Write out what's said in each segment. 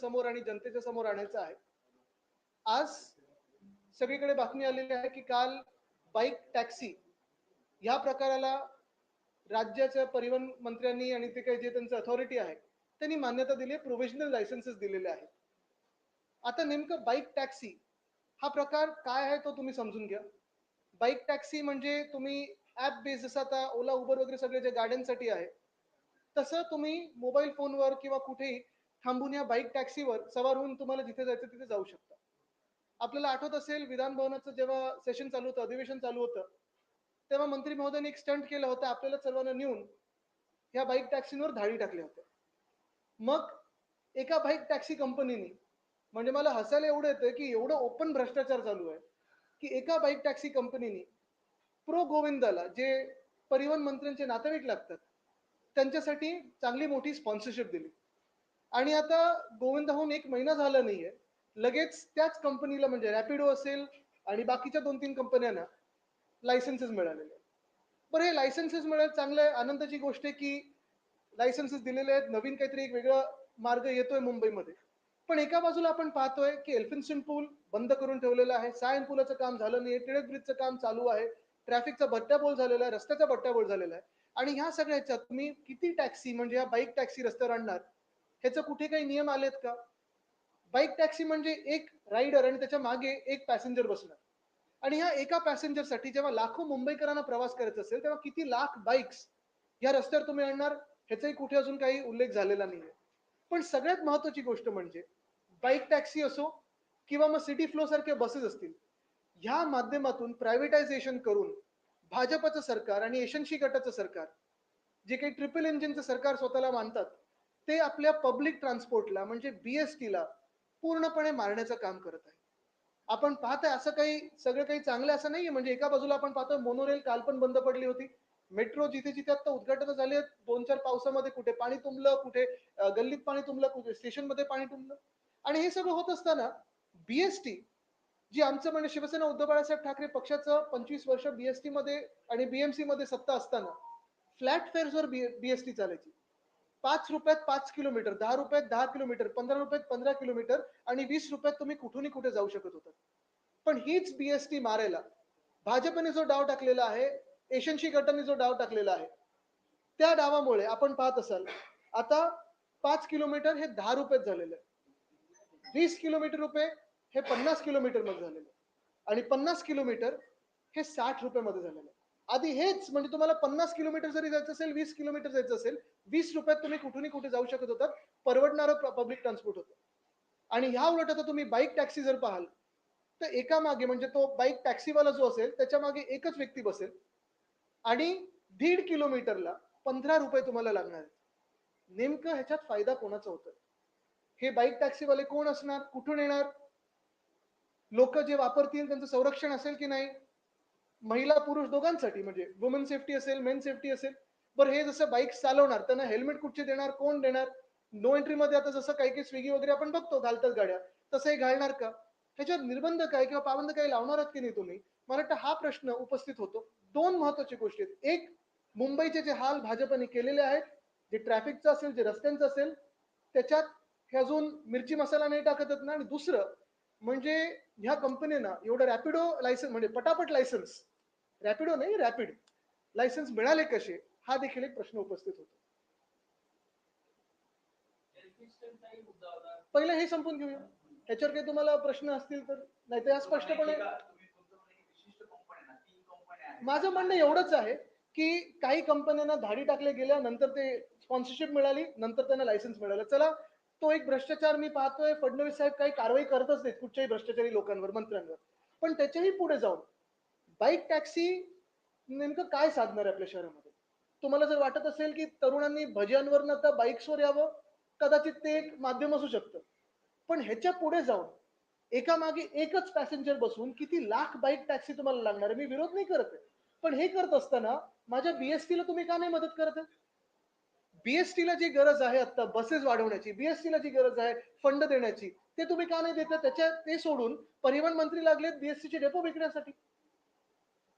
समोर आणि जनतेच्या समोर आणायचं आहे. आज सगळीकडे बातमी आलेली आहे की काल बाईक टॅक्सी ह्या प्रकाराला राज्याच्या परिवहन मंत्र्यांनी आणि ते काही जे त्यांचं अथॉरिटी आहे त्यांनी मान्यता दिली आहे प्रोव्हिजनल लायसन्सेस दिलेले आहेत. आता नेमकं बाईक टॅक्सी हा प्रकार काय आहे तो तुम्ही समजून घ्या. बाईक टॅक्सी म्हणजे तुम्ही ॲप बेस जसं आता ओला उबर वगैरे सगळे जे गाड्यांसाठी आहे तसं तुम्ही मोबाईल फोनवर किंवा कुठेही थांबून या बाईक टॅक्सीवर सवार होऊन तुम्हाला जिथे जायचं तिथे जाऊ शकता. आपल्याला आठवत असेल विधान भवनाचं जेव्हा सेशन चालू होतं अधिवेशन चालू होतं तेव्हा मंत्री महोदयांनी एक स्टंट केलं होतं आपल्याला सर्वांना नेऊन ह्या बाईक टॅक्सींवर धाडी टाकल्या होत्या. मग एका बाईक टॅक्सी कंपनीने म्हणजे मला हसायला एवढं येतं की एवढं ओपन भ्रष्टाचार चालू आहे की एका बाईक टॅक्सी कंपनीने प्रो गोविंदाला जे परिवहन मंत्र्यांचे नातेवाईक लागतात त्यांच्यासाठी चांगली मोठी स्पॉन्सरशिप दिली. आणि आता गोविंदाहून एक महिना झाला नाहीये. लगेच त्याच कंपनीला म्हणजे रॅपिडो असेल आणि बाकीच्या दोन तीन कंपन्यांना लायसन्सेस मिळालेले आहेत. बरं हे लायसन्सेस मिळाले चांगलं आहे. आनंदाची गोष्ट आहे की लायसन्सेस दिलेले आहेत. नवीन काहीतरी एक वेगळा मार्ग येतोय मुंबईमध्ये. पण एका बाजूला आपण पाहतोय की एल्फिन्स्टन पूल बंद करून ठेवलेला आहे. सायन पुलाचं काम झालं नाही टिळक ब्रिजचं काम चालू आहे. ट्रॅफिकचा बट्ट्याबोळ झालेला आहे. रस्त्याचा बट्ट्याबोळ झालेला आहे. आणि ह्या सगळ्याच्यात तुम्ही किती टॅक्सी म्हणजे ह्या बाईक टॅक्सी रस्त्यावर आणणार? ह्याचं कुठे काही नियम आलेत का? बाईक टॅक्सी म्हणजे एक रायडर आणि त्याच्यामागे एक पॅसेंजर बसणार आणि ह्या एका पॅसेंजरसाठी जेव्हा लाखो मुंबईकरांना प्रवास करायचा असेल तेव्हा किती लाख बाईक्स या रस्त्यावर तुम्ही आणणार? ह्याचाही कुठे अजून काही उल्लेख झालेला नाहीये. पण सगळ्यात महत्वाची गोष्ट म्हणजे बाईक टॅक्सी असो किंवा मग सिटी फ्लो सारख्या बसेस असतील ह्या माध्यमातून प्रायव्हेटायझेशन करून भाजपचं सरकार आणि एशनशी गटाचं सरकार जे काही ट्रिपल इंजिनचं सरकार स्वतःला मानतात ते आपल्या पब्लिक ट्रान्सपोर्टला म्हणजे बीएसटीला पूर्णपणे मारण्याचं काम करत आहे. आपण पाहताय असं काही सगळं काही चांगलं असं नाहीये. म्हणजे एका बाजूला आपण पाहतोय मोनोरेल काल पण बंद पडली होती. मेट्रो जिथे जिथे आता उद्घाटन झाले दोन चार पावसामध्ये कुठे पाणी तुंबलं कुठे गल्लीत पाणी तुंबलं कुठे स्टेशनमध्ये पाणी तुंबलं. आणि हे सगळं होत असताना बीएसटी जी आमचं म्हणजे शिवसेना उद्धव बाळासाहेब ठाकरे पक्षाचं पंचवीस वर्ष बीएसटी मध्ये आणि बीएमसी मध्ये सत्ता असताना फ्लॅट फेअर्सवर बीएसटी चालायची. पाच रुपयात पाच किलोमीटर दहा रुपयात दहा किलोमीटर पंधरा रुपयात पंधरा किलोमीटर आणि वीस रुपयात तुम्ही कुठूनही कुठे जाऊ शकत होता पण हीच बीएसटी मारायला भाजपने जो डाव टाकलेला आहे एशनशी गटाने जो डाव टाकलेला आहे त्या डावामुळे आपण पाहत असाल आता पाच किलोमीटर हे दहा रुपयात झालेलं आहे. वीस किलोमीटर रुपये हे पन्नास किलोमीटरमध्ये झालेलं आहे. आणि पन्नास किलोमीटर हे साठ रुपये मध्ये झालेलं आहे. आधी हेच म्हणजे तुम्हाला पन्नास किलोमीटर जरी जायचं असेल वीस किलोमीटर जायचं असेल वीस रुपयात तुम्ही कुठूनही कुठे जाऊ शकत होतात परवडणारं पब्लिक ट्रान्सपोर्ट होतं. आणि ह्या उलट आता तुम्ही बाईक टॅक्सी जर पाहाल तर एका मागे म्हणजे तो बाईक टॅक्सीवाला जो असेल त्याच्यामागे एकच व्यक्ती बसेल आणि दीड किलोमीटरला पंधरा रुपये तुम्हाला लागणार आहेत. नेमकं ह्याच्यात फायदा कोणाचा होतोय? हे बाईक टॅक्सीवाले कोण असणार? कुठून येणार? लोक जे वापरतील त्यांचं संरक्षण असेल की नाही? महिला पुरुष दोघांसाठी म्हणजे वुमन सेफ्टी असेल मेन सेफ्टी असेल पर हे जसं बाईक चालवणार त्यांना हेल्मेट कुठचे देणार कोण देणार? नो एंट्री मध्ये आता जसं काही काही स्विगी वगैरे आपण बघतो घालतात गाड्या तसंही घालणार का? ह्याच्यावर निर्बंध काय किंवा पाबंद काही लावणार आहात की नाही तुम्ही? मला वाटतं हा प्रश्न उपस्थित होतो. दोन महत्वाची गोष्टी आहेत. एक मुंबईचे जे हाल भाजपने केलेले आहेत जे ट्रॅफिकचं असेल जे रस्त्यांचं असेल त्याच्यात हे अजून मिरची मसाला नाही टाकत ना? आणि दुसरं म्हणजे ह्या कंपनीना एवढं रॅपिडो लायसन्स म्हणजे पटापट लायसन्स रॅपिडो नाही रॅपिड लायसन्स मिळाले कसे? हा देखील एक प्रश्न उपस्थित होतो. पहिलं हे संपून घेऊया. ह्याच्यावर काही तुम्हाला प्रश्न असतील तर नाही तर स्पष्टपणे माझं म्हणणं एवढंच आहे की काही कंपन्यांना धाडी टाकले गेल्या नंतर ते स्पॉन्सरशिप मिळाली नंतर त्यांना लायसन्स मिळालं. चला तो एक भ्रष्टाचार मी पाहतोय. फडणवीस साहेब काही कारवाई करतच नाहीत कुठच्याही भ्रष्टाचारी लोकांवर मंत्र्यांवर. पण त्याच्याही पुढे जाऊन बाईक टॅक्सी नेमकं काय साधणार आहे आपल्या शहरामध्ये? तुम्हाला जर वाटत असेल की तरुणांनी भजनवर आता बाईक्सवर यावं कदाचित ते एक माध्यम असू शकतं. पण ह्याच्या पुढे जाऊन एका मागे एकच पॅसेंजर बसून किती लाख बाईक टॅक्सी तुम्हाला लागणार आहे? मी विरोध नाही करत आहे. पण हे करत असताना माझ्या बीएसटीला तुम्ही का नाही मदत करत आहे? बीएसटीला जी गरज आहे आता बसेस वाढवण्याची बीएसटीला जी गरज आहे फंड देण्याची ते तुम्ही का नाही देत त्याच्या ते सोडून परिवहन मंत्री लागलेत बीएसटीचे डेपो विकण्यासाठी.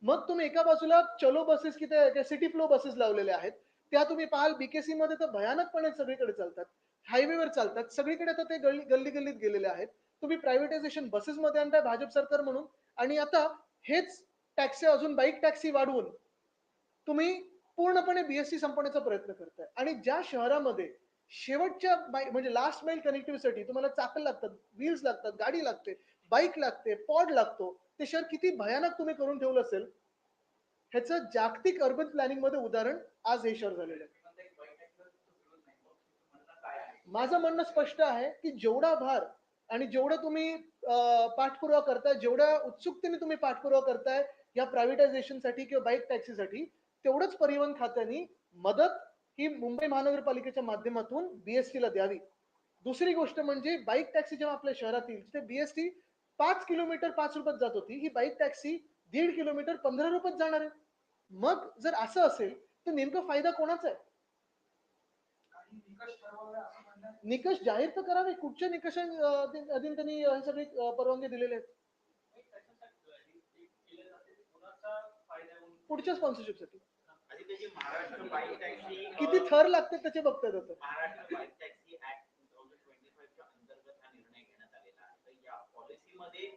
मग तुम्ही एका बाजूला चलो बसेस की त्या सिटी फ्लो बसेस लावलेल्या आहेत. त्या तुम्ही पाहाल बीकेसी मध्ये तर भयानकपणे सगळीकडे चालतात. हायवेवर चालतात. सगळीकडे आता ते गल्ली गल्ली गल्लीत गेलेले आहेत. तुम्ही प्रायव्हेटायझेशन बसेसमध्ये आणताय भाजप सरकार म्हणून. आणि आता हेच टॅक्सी अजून बाईक टॅक्सी वाढवून तुम्ही पूर्णपणे बीएससी संपवण्याचा प्रयत्न करताय. आणि ज्या शहरामध्ये शेवटच्या म्हणजे लास्ट माईल कनेक्टिव्हिटीसाठी तुम्हाला चाकल लागतात व्हील्स लागतात गाडी लागते बाईक लागते पॉड लागतो ते शहर किती भयानक तुम्ही करून ठेवलं असेल. ह्याचं जागतिक अर्बन प्लॅनिंगमध्ये उदाहरण आज हे शहर झालेलं आहे. माझं म्हणणं स्पष्ट आहे की जेवढा भार आणि जेवढं तुम्ही पाठपुरावा करताय जेवढ्या उत्सुकतेने तुम्ही पाठपुरावा करताय या प्रायव्हेटायझेशनसाठी किंवा बाईक टॅक्सीसाठी तेवढंच परिवहन खात्याने मदत ही मुंबई महानगरपालिकेच्या माध्यमातून बीएसटीला द्यावी. दुसरी गोष्ट म्हणजे बाईक टॅक्सी जेव्हा आपल्या शहरात येईल तिथे बीएसटी पाच किलोमीटर पाच रुपयात जात होती. ही बाईक टॅक्सी दीड किलोमीटर पंधरा रुपयात जाणार आहे. मग जर असं असेल तर नेमका फायदा कोणाचा आहे? निकष जाहीर तर करावे. कुठच्या निकषा अधीन त्यांनी हे सगळे परवानगी दिलेले आहेत? पुढच्या स्पॉन्सरशिपसाठी किती थर लागते त्याचे बघतायत आता Maharashtra bike taxi act two thousand twenty फाईव्हच्या अंतर्गत हा निर्णय घेण्यात आलेला आहे तर या पॉलिसीमध्ये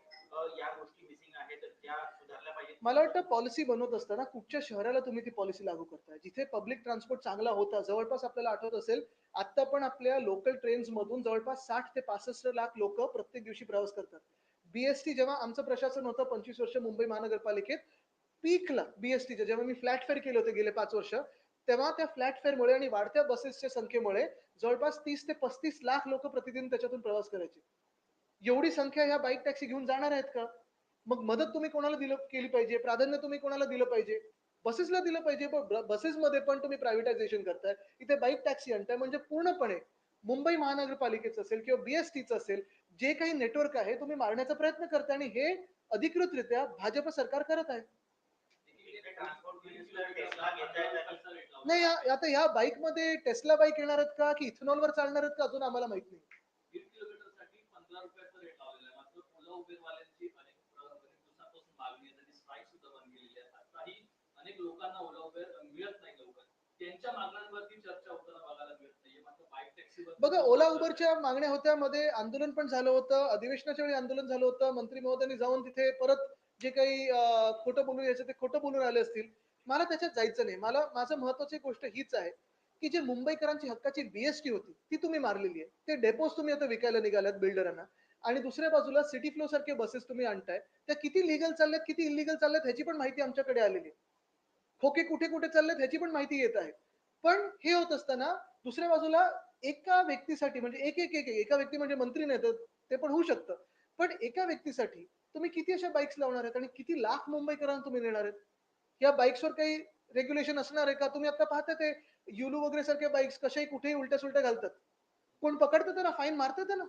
या गोष्टी मिसिंग आहेत त्या सुधारल्या पाहिजेत. मला वाटतं पॉलिसी बनवत असताना कुठच्या शहराला तुम्ही ती पॉलिसी लागू करताय? जिथे पब्लिक ट्रान्सपोर्ट चांगला होता जवळपास आपल्याला आठवत असेल आता पण आपल्या लोकल ट्रेन्स मधून जवळपास साठ ते पासष्ट लाख लोक प्रत्येक दिवशी प्रवास करतात. बीएसटी जेव्हा आमचं प्रशासन होतं पंचवीस वर्ष मुंबई महानगरपालिकेत पीकला बीएसटीच्या जेव्हा मी फ्लॅट फेअर केले होते गेले पाच वर्ष तेव्हा त्या फ्लॅट फेअरमुळे आणि वाढत्या बसेसच्या संख्येमुळे जवळपास तीस ते पस्तीस लाख लोक प्रतिदिन त्याच्यातून प्रवास करायचे. एवढी संख्या ह्या बाईक टॅक्सी घेऊन जाणार आहेत का? मग मदत तुम्ही कोणाला दिलं केली पाहिजे? प्राधान्य तुम्ही कोणाला दिलं पाहिजे? बसेसला दिलं पाहिजे पण बसेसमध्ये पण तुम्ही प्रायव्हेटायझेशन करताय. इथे बाईक टॅक्सी आणताय म्हणजे पूर्णपणे मुंबई महानगरपालिकेचं असेल किंवा बीएसटीचं असेल जे काही नेटवर्क आहे तुम्ही मारण्याचा प्रयत्न करताय आणि हे अधिकृतरित्या भाजप सरकार करत आहे. नाही या- आता ह्या बाईकमध्ये टेस्ला बाईक येणार आहेत का की इथेनॉल वर चालणार आहेत का अजून आम्हाला माहीत नाही दीड किलोमीटरसाठी पंधरा रुपयाचा रेट लावलेला आहे मात्र ओला उबेरवाल्यांची अनेक दिवसांपासून मागणी आहे त्यांनी स्ट्राईक सुद्धा बंद केलेली आहे आताही अनेक लोकांना ओला उबेर मिळत नाही लवकर. त्यांच्या मागण्यांवरती चर्चा होताना बघायला मिळत नाहीये. मात्र बाईक टॅक्सी बघा ओला उबरच्या मागण्या होत्या. मध्ये आंदोलन पण झालं होतं. अधिवेशनाच्या वेळी आंदोलन झालं होतं. मंत्री महोदयांनी जाऊन तिथे परत जे काही खोटं बोलून यायचं ते खोटं बोलून आले असतील. मला त्याच्यात जायचं नाही. मला माझं महत्वाची गोष्ट हीच आहे की जे मुंबईकरांची हक्काची बीएसटी होती ती तुम्ही मारलेली आहे. ते डेपोज तुम्ही आता विकायला निघाल्यात बिल्डरांना आणि दुसऱ्या बाजूला सिटी फ्लो सारखे बसेस तुम्ही आणताय. त्या किती लिगल चालल्यात किती इलिगल चालल्यात ह्याची पण माहिती आमच्याकडे आलेली आहे. खोके कुठे कुठे चाललेत ह्याची पण माहिती येत आहे. पण हे होत असताना दुसऱ्या बाजूला एका व्यक्तीसाठी म्हणजे एक एक एक एक- एका व्यक्ती म्हणजे मंत्री नाही तर ते पण होऊ शकतं. पण एका व्यक्तीसाठी तुम्ही किती अशा बाईक्स लावणार आहेत आणि किती लाख मुंबईकरांना तुम्ही नेणार आहेत? या बाईक्सवर काही रेग्युलेशन असणार आहे का? तुम्ही आता पाहता ते युलू वगैरे सारख्या बाईक्स कशाही कुठेही उलट्या सुलट्या घालतात. कोण पकडतं त्यांना? फाईन मारतात ना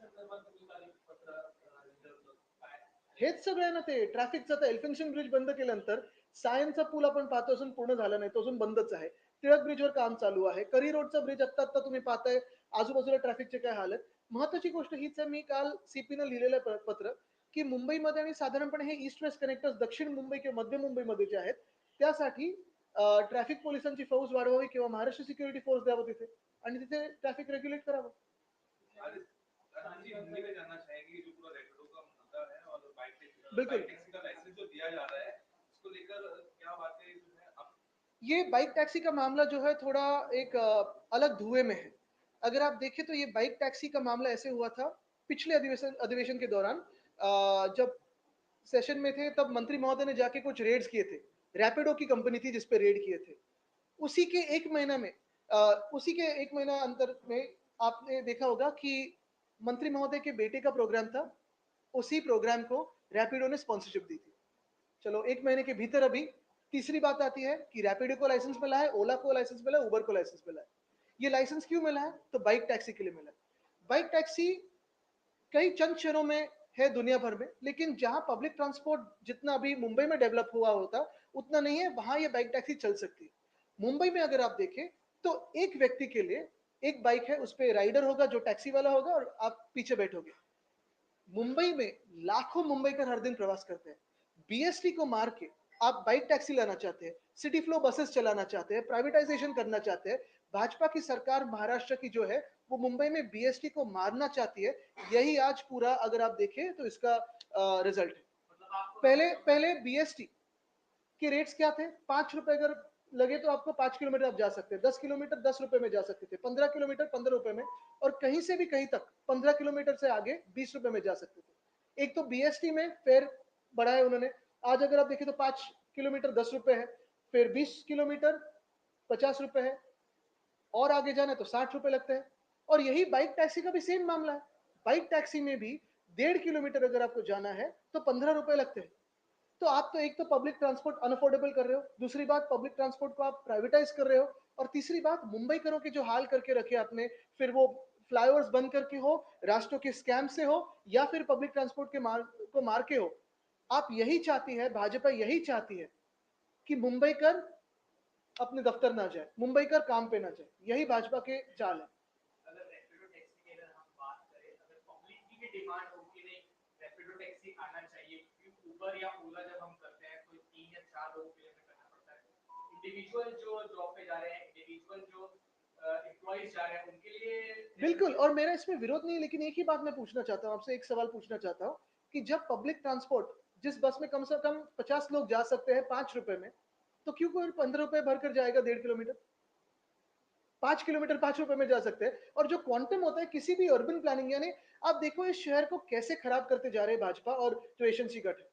संदर्भात तुम्ही काही पत्र अं, दिलं होतं. काय हेच सगळं आहे ना ते. ट्रॅफिकचं आता एल्फिन्शन ब्रिज बंद केल्यानंतर सायनचा पूल आपण पाहतो असून पूर्ण झाला नाही तो अजून बंदच आहे. टिळक ब्रिजवर काम चालू आहे. करी रोडचा ब्रिज आत्ता आत्ता तुम्ही पाहताय. आजूबाजूला ट्रॅफिकचे काय हाल आहेत? महत्वाची गोष्ट हीच आहे मी काल सीपीनं लिहिलेलं पत्र की मुंबईमध्ये आणि साधारणपणे हे ईस्ट वेस्ट कनेक्टर्स दक्षिण मुंबई किंवा मध्य मुंबईमध्ये जे आहेत त्यासाठी ट्रॅफिक पोलिसांची फौज वाढवावी किंवा महाराष्ट्र सिक्युरिटी फोर्स द्यावं तिथे? आणि तिथे ट्रॅफिक रेग्युलेट करावं. आप? ये बाइक टैक्सी का मामला जो है थोड़ा एक अलग धुएँ में है। अगर आप देखें तो ये बाइक टैक्सी का मामला ऐसे हुआ था पिछले अधिवेशन अधिवेशन के दौरान जब सेशन में थे तब मंत्री महोदय ने जाके कुछ रेड्स किए थे। रैपिडो की कंपनी थी जिसपे रेड किए थे। उसी के एक महीना में अ, उसी के एक महीना अंतर में आपने देखा होगा कि मंत्री महोदय के बेटे का प्रोग्राम था। उसी प्रोग्राम को रैपिडो ने स्पॉन्सरशिप दी थी। चलो, एक महीने के भीतर अभी तीसरी बात आती है कि रैपिडो को लाइसेंस मिला है ओला को लाइसेंस मिला है उबर को लाइसेंस मिला है। ये लाइसेंस क्यों मिला है? तो बाइक टैक्सी के लिए मिला है। बाइक टैक्सी कई चंद शहरों में है दुनिया भर में, लेकिन जहाँ पब्लिक ट्रांसपोर्ट जितना अभी मुंबई में डेवलप हुआ होता, उतना नहीं है, वहाँ ये बाइक टैक्सी चल सकती है। मुंबई में अगर आप देखें तो एक व्यक्ति के लिए एक बाइक है, उस पर राइडर होगा, जो टैक्सी वाला होगा और आप पीछे बैठोगे। मुंबई में, लाखों मुंबईकर हर दिन प्रवास करते हैं। बीएसटी को मार के आप बाइक टैक्सी लाना चाहते हैं सिटी फ्लो बसेस चलाना चाहते हैं प्राइवेटाइजेशन करना चाहते हैं, भाजपा की सरकार महाराष्ट्र की जो है, वो मुंबई में बीएसटी को मारना चाहती है, यही आज पूरा अगर आप देखें तो इसका रिज़ल्ट है। पहले पहले बीएसटी के रेट्स क्या थे? पाँच रुपए अगर लगे तो आपको पाँच किलोमीटर आप जा सकते हैं। दस किलोमीटर दस रुपए में जा सकते थे, पंद्रह किलोमीटर पंद्रह रुपए में, और कहीं से भी कहीं तक पंद्रह किलोमीटर से आगे बीस रुपए में जा सकते थे। एक तो बीएसटी में फेयर बढ़ाए उन्होंने। आज अगर आप देखें तो पाँच किलोमीटर दस रुपए है, फिर बीस किलोमीटर पचास रुपए है, और आगे जाना तो साठ रुपए लगते हैं। और यही बाइक टैक्सी का भी सेम मामला है। बाइक टैक्सी में भी डेढ़ किलोमीटर अगर आपको जाना है तो पंद्रह रुपए लगते हैं। तो आप तो एक तो पब्लिक ट्रांसपोर्ट अनअफोर्डेबल कर रहे हो, दूसरी बात पब्लिक ट्रांसपोर्ट को आप प्राइवेटाइज कर रहे हो, और तीसरी बात मुंबई करो के जो हाल करके रखे आपने, फिर वो फ्लाईओवर्स बंद करके हो, राष्ट्रों के स्कैम से हो, या फिर पब्लिक ट्रांसपोर्ट के मार, को मार के हो, आप यही चाहती है, भाजपा यही चाहती है कि मुंबई कर अपने दफ्तर ना जाए, मुंबई कर काम पे ना जाए, यही भाजपा के चाल है अगर रैपिडो टैक्सी की अगर हम बात करें अगर पब्लिक की भी डिमांड हो कि नहीं रैपिडो टैक्सी आना चाहिए क्योंकि उबर या ओला जब हम करते हैं तो तीन या चार लोगों के लिए हमें करना पड़ता है। इंडिविजुअल जो जॉब पे जा रहे हैं इंडिविजुअल जो एम्प्लॉइज जा रहे हैं उनके लिए बिल्कुल और मेरा इसमें विरोध नहीं है लेकिन एक ही बात मैं पूछना चाहता हूँ आपसे एक सवाल पूछना चाहता हूँ कि जब पब्लिक ट्रांसपोर्ट जिस बस में कम से कम पचास लोग जा सकते हैं पाँच रुपए में तो क्यों कोई पंद्रह रुपए भर कर जाएगा डेढ़ किलोमीटर? पाँच किलोमीटर पाँच रुपए में जा सकते हैं। और जो क्वांटम होता है किसी भी अर्बन प्लानिंग यानी आप देखो इस शहर को कैसे खराब करते जा रहे हैं भाजपा और जो एशंसी गठ है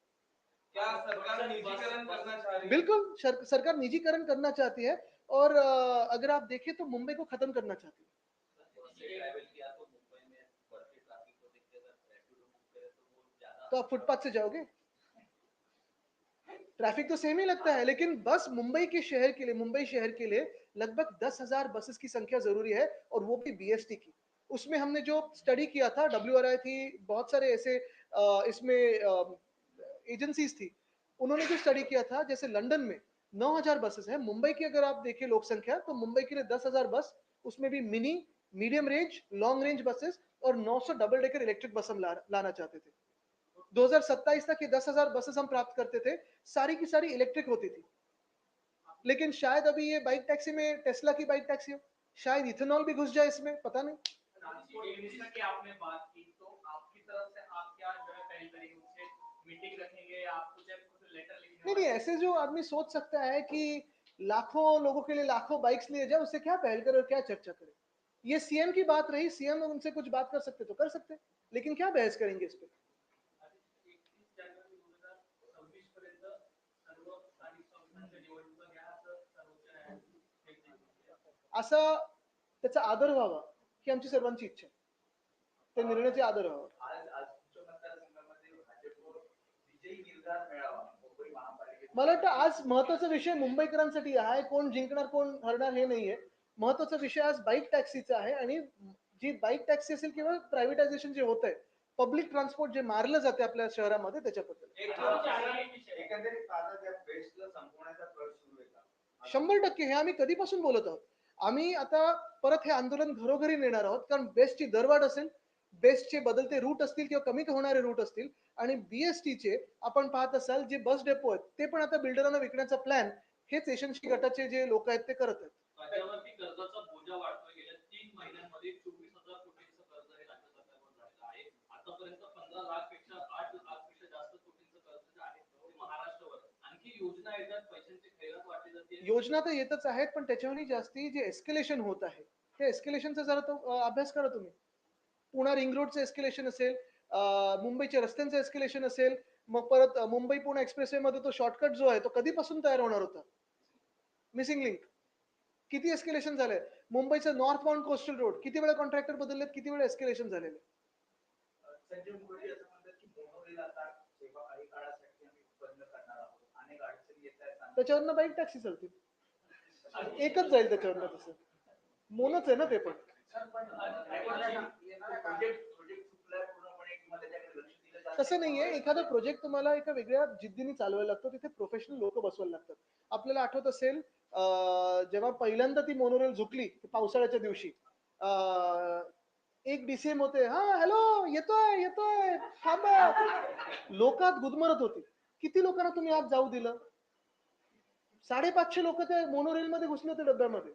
क्या सरकार निजीकरण करना चाह रही है? बिल्कुल सर, सरकार निजीकरण करना चाहती है और अगर आप देखें तो मुंबई को खत्म करना चाहती है। तो तो तो आप फुटपाथ से जाओगे? ट्रैफ़िक तो सेम ही लगता है लेकिन बस मुंबई के शहर के लिए मुंबई शहर के लिए लगभग दस हज़ार बसेस की संख्या ज़रूरी है और वो भी बीएसटी की। उसमें हमने जो स्टडी किया था डब्ल्यूआरआई थी बहुत सारे ऐसे इसमें एजेंसीज थी। उन्होंने जो स्टडी किया था जैसे लंदन में 9000 बसेस है मुंबई की अगर आप देखिए लोक संख्या तो मुंबई के लिए 10000 बस उसमें भी mini medium range long range buses और 900 डबल डेकर इलेक्ट्रिक बस हम ला, लाना चाहते थे। 2027 तक ये 10000 बसेस हम प्राप्त करते थे सारी की सारी इलेक्ट्रिक होती थी। लेकिन शायद अभी ये बाइक टैक्सी में टेस्ला की बाइक टैक्सी हो शायद इथेनॉल भी घुस जाए इसमें पता नहीं। मीटिंग रखेंगे आप कुछ कुछ लेटर लिखेंगे नहीं नहीं ऐसे जो आदमी सोच सकता है कि लाखों लोगों के लिए लाखों बाइक्स लिए जाए उससे क्या पहल करे और क्या चर्चा करे? ये सीएम की बात रही सीएम उनसे कुछ बात कर सकते तो कर सकते लेकिन क्या बहस करेंगे इस पे? एकतीस जानेवारी दोन हज़ार सव्वीस पर्यंत सर्व स्थानिक संस्थांच्या निवडणुका घ्या असं त्याचा आदर व्हावा ही आमची सर्वांची इच्छा त्या निर्णयाचा आदर व्हावा. मला वाटतं आज महत्त्वाचा विषय मुंबईकरांसाठी आहे. कोण जिंकणार कोण हरणार हे नाहीये. महत्त्वाचा विषय आज बाईक टॅक्सीचा आहे आणि जी बाईक टॅक्सी असेल किंवा प्रायव्हेटायझेशन जे होत आहे पब्लिक ट्रान्सपोर्ट जे मारलं जाते आपल्या शहरामध्ये त्याच्याबद्दल. शंभर टक्के. हे आम्ही कधीपासून बोलत आहोत? आम्ही आता परत हे आंदोलन घरोघरी नेणार आहोत कारण बेस्टची दरवाढ असेल बेस्टचे बदलते रूट असतील किंवा कमी होणारे रूट असतील आणि बीएसटीचे आपण पाहत असाल जे बस डेपो आहेत ते पण आता बिल्डरांना विकण्याचा प्लॅन हेच एशनशी गटाचे जे लोक आहेत ते करत आहेत. ते योजना तर येतच आहेत पण त्याच्याहून जास्ती जे एस्केलेशन होत आहे त्या एस्केलेशनचा जरा तो अभ्यास करा तुम्ही. पुणा रिंग रोडचं एस्केलेशन असेल मुंबईच्या रस्त्यांचं एस्केलेशन असेल मग परत मुंबई पुणे एक्सप्रेसवे मध्ये तो शॉर्टकट जो आहे तो कधीपासून तयार होणार होता? मिसिंग लिंक किती एस्केलेशन झालंय मुंबईचं नॉर्थ बाउंड कोस्टल रोड किती वेळा कॉन्ट्रॅक्टर बदललेत? किती वेळा एस्केलेशन झालेले? त्याच्यावरनं बाईक टॅक्सी चालतील एकच जाईल त्याच्यावरनं तसं. मोनच आहे ना ते पण तसं नाहीये. एखादा प्रोजेक्ट तुम्हाला एका वेगळ्या जिद्दीने चालवायला लागतो. तिथे प्रोफेशनल लोक बसवायला लागतात. आपल्याला आठवत असेल जेव्हा पहिल्यांदा ती मोनोरेल झुकली पावसाळ्याच्या दिवशी एक डीसीएम होते. हा हॅलो येतोय येतोय थांबा. लोकात गुदमरत होती. किती लोकांना तुम्ही आज जाऊ दिलं? साडेपाचशे लोक त्या मोनोरेल मध्ये घुसले होते डब्यामध्ये.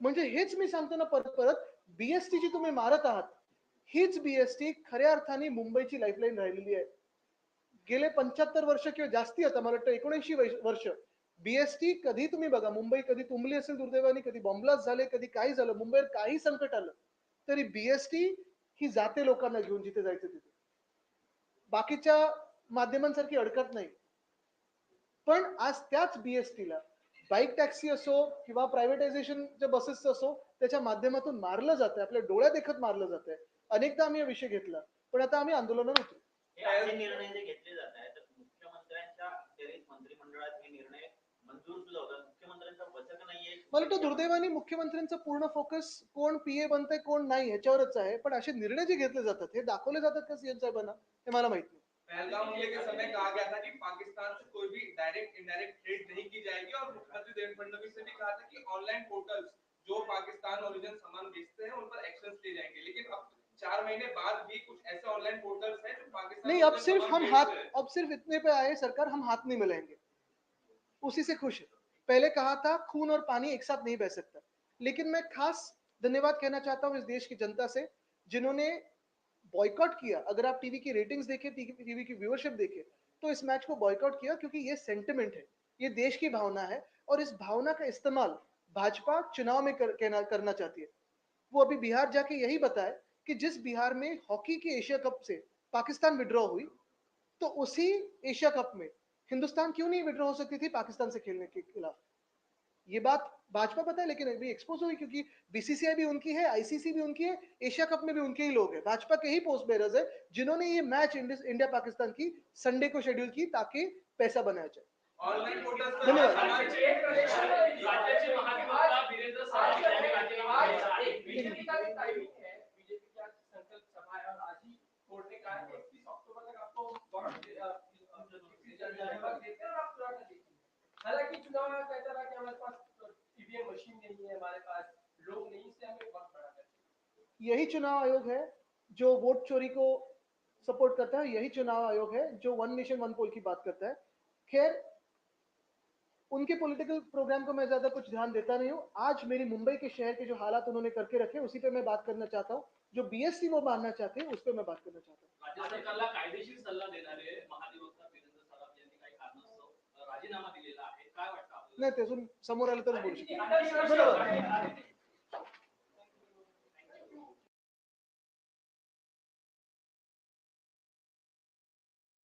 म्हणजे हेच मी सांगतो ना परत परत बीएसटी जी तुम्ही मारत आहात हीच बीएसटी खऱ्या अर्थाने मुंबईची लाईफलाईन राहिलेली आहे. गेले पंच्याहत्तर वर्ष किंवा जास्ती आता मला वाटतं एकोणऐंशी वर्ष. बीएसटी कधी तुम्ही बघा मुंबई कधी तुंबली असेल दुर्दैवाने कधी बॉम्बलाच झाले कधी काही झालं मुंबईवर काही संकट आलं तरी बीएसटी ही जाते लोकांना घेऊन जिथे जायचं तिथे. बाकीच्या माध्यमांसारखी अडकत नाही. पण आज त्याच बीएसटीला बाईक टॅक्सी असो किंवा प्रायव्हेटायझेशनच्या बसेस असो त्याच्या माध्यमातून मारलं जातं आपल्या डोळ्या देखत मारलं जातंय. अनेकदा आम्ही हा विषय घेतला पण आता आम्ही आंदोलनात उतरू हे असे निर्णय जे घेतले जात आहेत तर मुख्यमंत्र्यांच्या अखेरीस मंत्रिमंडळात हे निर्णय मंजूर सुद्धा होतात. मुख्यमंत्र्यांचा वचक नाहीये. मला वाटतं दुर्दैवाने मुख्यमंत्र्यांचा पूर्ण फोकस कोण पीए बनतंय कोण नाही ह्याच्यावरच आहे. पण असे निर्णय जे घेतले जातात हे दाखवले जातात का सीएम साहेबांना हे मला माहीत नाही. पहलगाम हमले के समय कहा गया था कि पाकिस्तान से कोई भी डायरेक्ट इनडायरेक्ट ट्रेड नहीं की जाएगी और मुख्यमंत्री देवेंद्र फडणवीस ने भी कहा था कि ऑनलाइन पोर्टल्स जो पाकिस्तान ओरिजिन सामान बेचते हैं उन पर एक्शन लिए जाएंगे। लेकिन अब चार महीने बाद भी कुछ ऐसे ऑनलाइन पोर्टल्स हैं जो पाकिस्तान नहीं अब सिर्फ़ हम हाथ अब सिर्फ़ इतने पे आए सरकार हम हाथ नहीं मिलाएँगे। उसी से खुश है। पहले कहा था खून और पानी एक साथ नहीं बह सकता। लेकिन मैं खास धन्यवाद कहना चाहता हूँ इस देश की जनता से जिन्होंने बॉयकॉट किया। अगर आप टीवी की रेटिंग्स देखें टीवी की व्यूअरशिप देखें तो इस मैच को बॉयकॉट किया क्योंकि ये सेंटिमेंट है। ये देश की भावना है और इस भावना का इस्तेमाल भाजपा चुनाव में कर, कहना, करना चाहती है। वो अभी बिहार जाके यही बताए कि जिस बिहार में हॉकी के एशिया कप से पाकिस्तान विड्रॉ हुई तो उसी एशिया कप में हिंदुस्तान क्यों नहीं विड्रॉ हो सकती थी पाकिस्तान से खेलने के खिलाफ? ये बात भाजपा पता है लेकिन अभी एक्सपोज हुई क्योंकि बीसीसीआई भी उनकी है आईसीसी भी उनकी है एशिया कप में भी उनके ही लोग हैं। भाजपा के ही पोस्ट बेरर्स है जिन्होंने ये मैच इंडिया पाकिस्तान की संडे को शेड्यूल की ताकि पैसा बनाया जाए। ऑनलाइन पोर्टल्स पर धन्यवाद। सामान राज्याचे महाधिवक्ता वीरेंद्र सावंत यांनी राजीनामा दिला आहे बीजेपी का भी टाइमिंग है बीजेपी की आज संकल्प सभा है और आज ही कोर्ट ने कहा है कि इकतीस अक्टूबर तक आपको वक्त दे- अ, अ, वक्त देते हैं और आप चुनाव कर दीजिए हालाँकि चुनाव आयोग कहता रहा कि हमारे पास ईवीएम मशीन नहीं है हमारे पास लोग नहीं इसलिए हमें वक्त बढ़ा यही चुनाव आयोग है जो वोट चोरी को सपोर्ट करता है यही चुनाव आयोग है जो वन नेशन वन पोल की बात करता है। खैर उनके पॉलिटिकल प्रोग्राम को मैं ज़्यादा कुछ ध्यान देता नहीं हूँ। आज मेरी मुंबई के शहर के जो हालात उन्होंने करके रखे उसी पे मैं बात करना चाहता हूँ। जो बीएससी वो मानना चाहते हैं उस पर मैं बात करना चाहता हूँ। राजीनामा दिलेला आहे. काय वाटतं नाही ते अजून समोर आलं तरच बोलू शकतो.